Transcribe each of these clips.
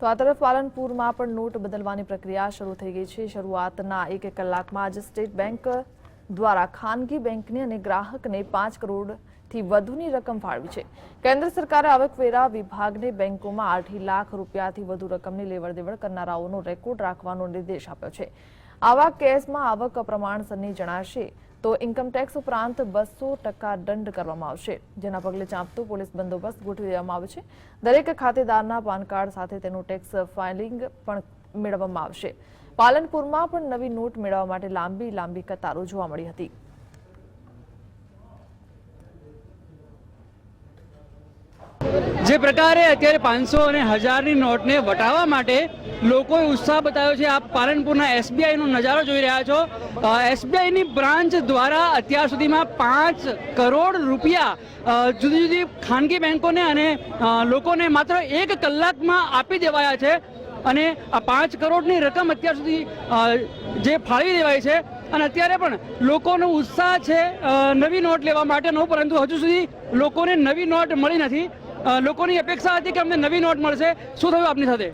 તો આ તરફ પાલનપુરમાં પણ નોટ બદલવાની પ્રક્રિયા શરૂ થઈ ગઈ છે. શરૂઆતના એક કલાકમાં આજે સ્ટેટ બેંક દ્વારા ખાનગી બેંકને અને ગ્રાહકને પાંચ કરોડથી વધુની રકમ ફાળવી છે. કેન્દ્ર સરકારે આવકવેરા વિભાગને બેંકોમાં આઠી લાખ રૂપિયાથી વધુ રકમની લેવડ દેવડ કરનારાઓનો રેકોર્ડ રાખવાનો નિર્દેશ આપ્યો છે. આવા કેસમાં આવક પ્રમાણસરની જણાશે તો ઇન્કમટેક્સ ઉપરાંત બસો ટકા દંડ કરવામાં આવશે. જેના પગલે ચાંપતો પોલીસ બંદોબસ્ત ગોઠવી દેવામાં આવ્યો છે. દરેક ખાતેદારના પાન કાર્ડ સાથે તેનું ટેક્સ ફાઇલિંગ પણ મેળવવામાં આવશે. પાલનપુરમાં પણ નવી નોટ મેળવવા માટે લાંબી લાંબી કતારો જોવા મળી હતી. જે પ્રકારે અત્યારે પાંચસો અને હજારની નોટને વટાવવા માટે લોકોએ ઉત્સાહ બતાવ્યો છે. આપ પાલનપુરના એસબીઆઈનો નજારો જોઈ રહ્યા છો. એસબીઆઈની બ્રાન્ચ દ્વારા અત્યાર સુધીમાં પાંચ કરોડ રૂપિયા જુદી જુદી ખાનગી બેંકોને અને લોકોને માત્ર એક કલાકમાં આપી દેવાયા છે. અને આ પાંચ કરોડની રકમ અત્યાર સુધી જે ફાળવી દેવાય છે. અને અત્યારે પણ લોકોનો ઉત્સાહ છે નવી નોટ લેવા માટેનો પરંતુ હજુ સુધી લોકોને નવી નોટ મળી નથી. લોકોની અપેક્ષા હતી કે અમને નવી નોટ મળશે. શું થયું આપની સાથે?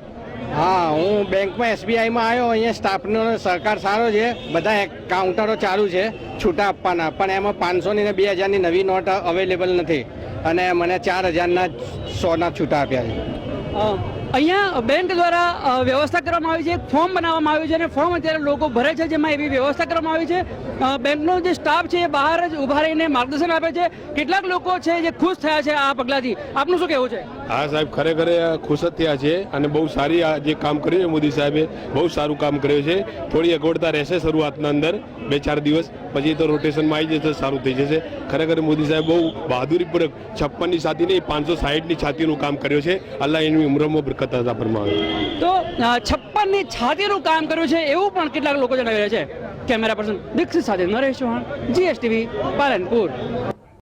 હા, હું બેંકમાં એસબીઆઈમાં આવ્યો, અહીંયા સ્ટાફનો સહકાર સારો છે, બધા કાઉન્ટરો ચાલુ છે છૂટા આપવાના, પણ એમાં પાંચસોની ને બે હજારની નવી નોટ અવેલેબલ નથી. અને મને ચાર હજારના સોના છૂટા આપ્યા છે. અહીંયા બેંક દ્વારા વ્યવસ્થા કરવામાં આવી છે, એક ફોર્મ બનાવવામાં આવ્યું છે અને ફોર્મ અત્યારે લોકો ભરે છે જેમાં એવી વ્યવસ્થા કરવામાં આવી છે. બેંકનો જે સ્ટાફ છે એ બહાર જ ઊભા રહીને માર્ગદર્શન આપે છે. કેટલાક લોકો છે જે ખુશ થયા છે આ પગલાથી. આપનું શું કહેવું છે? હા, સાહેબ, ખરેખર ખુશ જ થયા છે અને બહુ સારી આ જે કામ કર્યું છે મોદી સાહેબે, બહુ સારું કામ કર્યું છે. થોડી અગવડતા રહેશે શરૂઆતના અંદર, બે ચાર દિવસ, પછી તો રોટેશનમાં આવી જશે, સારું થઈ જશે. ખરેખર મોદી સાહેબ બહુ બહાદુરીપૂર્વક છપ્પનની છાતી નહીં પાંચસો સાહીઠની છાતીનું કામ કર્યું છે. અલ્લાહ એની ઉમરમાં બરકત હતા ફરમાવે. તો છપ્પનની છાતીનું કામ કર્યું છે એવું પણ કેટલાક લોકો જણાવી રહ્યા છે. કેમેરા પર્સન દીક્ષિત સાથે નરેશ ચૌહાણ, જીએસટીવી, પાલનપુર.